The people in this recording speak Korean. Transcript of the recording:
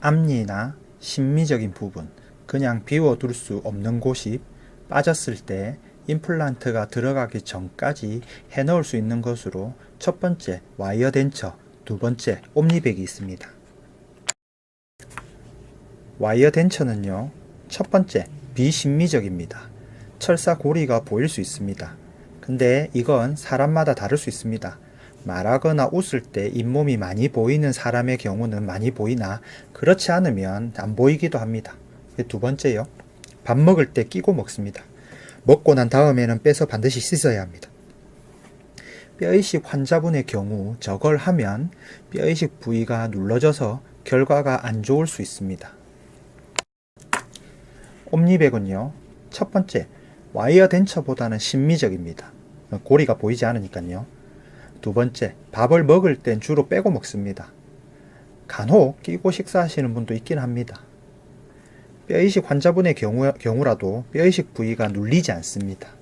앞니나 심미적인 부분, 그냥 비워둘 수 없는 곳이 빠졌을 때 임플란트가 들어가기 전까지 해놓을 수 있는 것으로 첫 번째 와이어 덴처, 두 번째 옴니백이 있습니다. 와이어 덴처는요, 첫 번째 비심미적입니다. 철사 고리가 보일 수 있습니다. 근데 이건 사람마다 다를 수 있습니다. 말하거나 웃을 때 잇몸이 많이 보이는 사람의 경우는 많이 보이나 그렇지 않으면 안 보이기도 합니다. 두 번째요. 밥 먹을 때 끼고 먹습니다. 먹고 난 다음에는 빼서 반드시 씻어야 합니다. 뼈이식 환자분의 경우 저걸 하면 뼈이식 부위가 눌러져서 결과가 안 좋을 수 있습니다. 옴니백은요, 첫 번째, 와이어 덴처보다는 심미적입니다. 고리가 보이지 않으니까요. 두 번째, 밥을 먹을 땐 주로 빼고 먹습니다. 간혹 끼고 식사하시는 분도 있긴 합니다. 뼈이식 환자분의 경우, 경우라도 뼈이식 부위가 눌리지 않습니다.